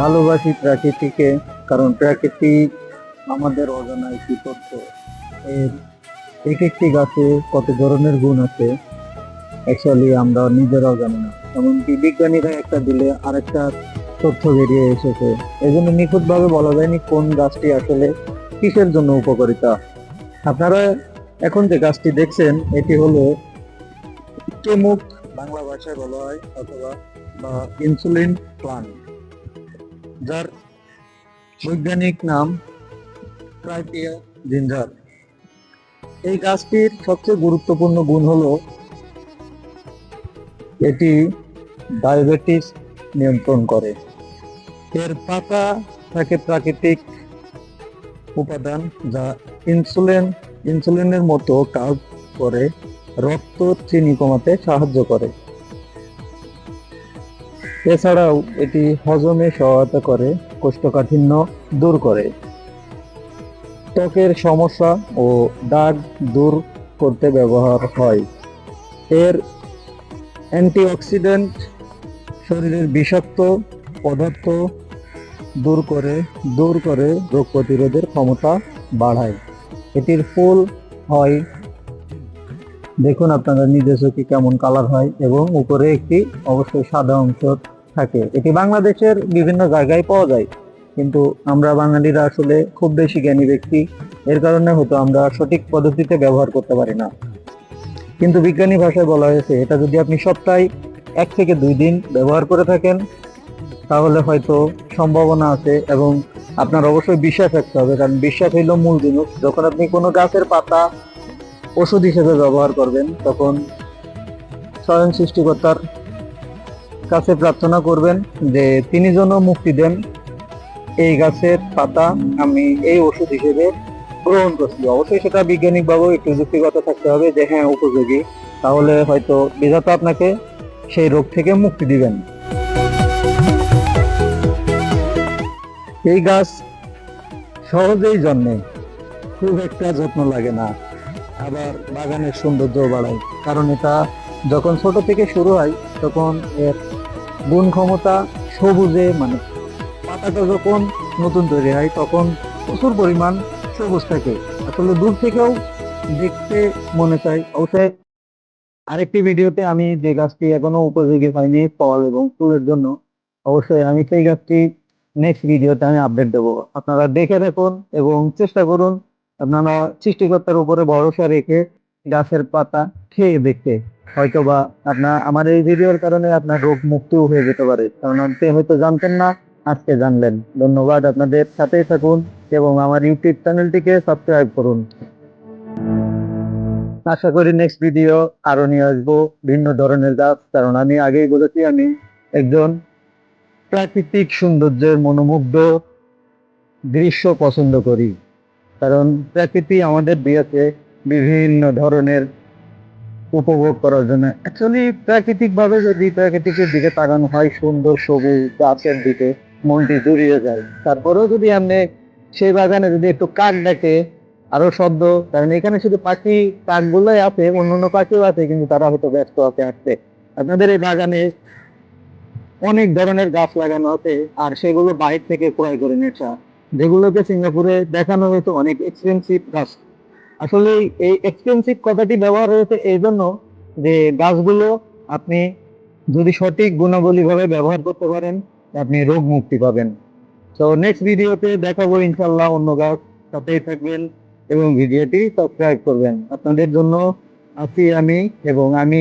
ভালোবাসি প্রাকৃতিকে, কারণ প্রকৃতি আমাদের অজানা একটি তথ্য এর এক একটি গাছে কত ধরনের গুণ আছে অ্যাকচুয়ালি আমরা নিজেরাও জানি না। এমনকি বিজ্ঞানীরা একটা দিলে আরেকটা তথ্য বেরিয়ে এসেছে। এই জন্য নিখুঁতভাবে বলা যায়নি কোন গাছটি আসলে কিসের জন্য উপকারিতা। আপনারা এখন যে গাছটি দেখছেন, এটি হলো মুখ বাংলা ভাষায় বলা হয়, অথবা বা ইনসুলিন প্লান্ট। যার বৈজ্ঞানিক নাম ট্রাইপিয়া জিঞ্জার এই গাছটির সবচেয়ে গুরুত্বপূর্ণ গুণ হলো এটি ডায়াবেটিস নিয়ন্ত্রণ করে। এর পাতা থাকে প্রাকৃতিক উপাদান যা ইনসুলিন, ইনসুলিনের মতো কাজ করে, রক্ত চিনি কমাতে সাহায্য করে। এছাড়াও এটি হজমে সহায়তা করে, কোষ্ঠকাঠিন্য দূর করে। ত্বকের সমস্যা ও দাগ দূর করতে ব্যবহার হয়। এর অ্যান্টিঅক্সিডেন্ট শরীরের বিষাক্ত পদার্থ দূর করে দূর করে রোগ প্রতিরোধের ক্ষমতা বাড়ায়। এটির ফুল হয়, দেখুন আপনারা নিজস্ব কি কেমন কালার হয় এবং উপরে একটি অবশ্যই সাদা অংশ থাকে। এটি বাংলাদেশের বিভিন্ন জায়গায় পাওয়া যায়। কিন্তু আমরা বাঙালিরা আসলে খুব বেশি জ্ঞানী ব্যক্তি। এর কারণে হয়তো আমরা সঠিক পদ্ধতিতে ব্যবহার করতে পারি না। কিন্তু বিজ্ঞানী ভাষায় বলা হয়েছে, এটা যদি আপনি সপ্তাহে এক থেকে দুই দিন ব্যবহার করে থাকেন, তাহলে হয়তো সম্ভাবনা আছে এবং আপনার অবশ্যই বিশ্বাস রাখতে হবে। কারণ বিশ্বাস হইল মূল জিনিস। যখন আপনি কোনো গাছের পাতা ওষুধ হিসেবে ব্যবহার করবেন, তখন স্বয়ং সৃষ্টিকর্তার কাছে প্রার্থনা করবেন যে তিনি যেন মুক্তি দেন। এই গাছের পাতা আমি এই ওষুধ হিসেবে গ্রহণ করছি। অবশ্যই সেটা বৈজ্ঞানিকভাবেও একটু যুক্তিগত থাকতে হবে যে হ্যাঁ উপযোগী। তাহলে হয়তো বিধাতা আপনাকে সেই রোগ থেকে মুক্তি দিবেন। এই গাছ সহজেই জন্মে। খুব একটা যত্ন লাগে না। আবার বাগানের সৌন্দর্য বাড়ায়। কারণ এটা যখন ছোট থেকে শুরু হয়, তখন এর গুণ ক্ষমতা সবুজে মানে পাতাটা যখন নতুন তৈরি হয়, তখন প্রচুর পরিমাণ সবুজ থাকে। আসলে দূর থেকেও দেখতে মনে চাই। অবশ্যই আরেকটি ভিডিওতে আমি যে গাছটি এখনও উপযোগী হয়নি ফল এবং ফুলের জন্য, অবশ্যই আমি সেই গাছটি নেক্সট ভিডিওতে আমি আপডেট দেবো। আপনারা দেখে দেখুন এবং চেষ্টা করুন আপনারা সৃষ্টিকর্তার উপরে ভরসা রেখে গাছের পাতা খেয়ে দেখতে। হয়তো বা আপনার, আমার এই ভিডিওর কারণে আপনার রোগ মুক্তিও হয়ে যেতে পারে। কারণ আপনি হয়তো জানতেন না, আজকে জানলেন। ধন্যবাদ আপনাদের সাথেই থাকুন এবং আমার ইউটিউব চ্যানেলটিকে সাবস্ক্রাইব করুন। আশা করি নেক্সট ভিডিও আরও নিয়ে আসব ভিন্ন ধরনের গাছ। কারণ আমি আগেই বলেছি, আমি একজন প্রাকৃতিক সৌন্দর্যের মনোমুগ্ধ দৃশ্য পছন্দ করি। কারণ প্রকৃতি আমাদের দিয়েছে বিভিন্ন ধরনের উপভোগ করার জন্য। অ্যাকচুয়ালি প্রাকৃতিক ভাবে যদি প্রাকৃতিকের দিকে তাকানো হয়, সুন্দর সবুজ গাছের দিকে, মনটি জুড়িয়ে যায়। তারপরেও যদি আপনি সেই বাগানে যদি একটু কাক ডাকে, আরও শব্দ, কারণ এখানে শুধু পাখি, কাকগুলোই আছে, অন্যান্য পাখিও আছে, কিন্তু তারা হয়তো ব্যস্ত আছে আসতে। আপনাদের এই বাগানে অনেক ধরনের গাছ লাগানো আছে, আর সেগুলো বাইরে থেকে ক্রয় করে নেছা যেগুলোকে সিঙ্গাপুরে দেখানো হয়তো অনেক এক্সপেন্সিভ গাছ। আসলে এই এক্সপেন্সিভ কথাটি ব্যবহার হয়েছে এই জন্য যে গাছগুলো আপনি যদি সঠিক গুণাবলীভাবে ব্যবহার করতে পারেন, আপনি রোগ মুক্তি পাবেন। তো নেক্সট ভিডিওতে দেখাবো ইনশাল্লাহ অন্য গাছ। সাথেই থাকবেন এবং ভিডিওটি সাবস্ক্রাইব করবেন। আপনাদের জন্য আছি আমি এবং আমি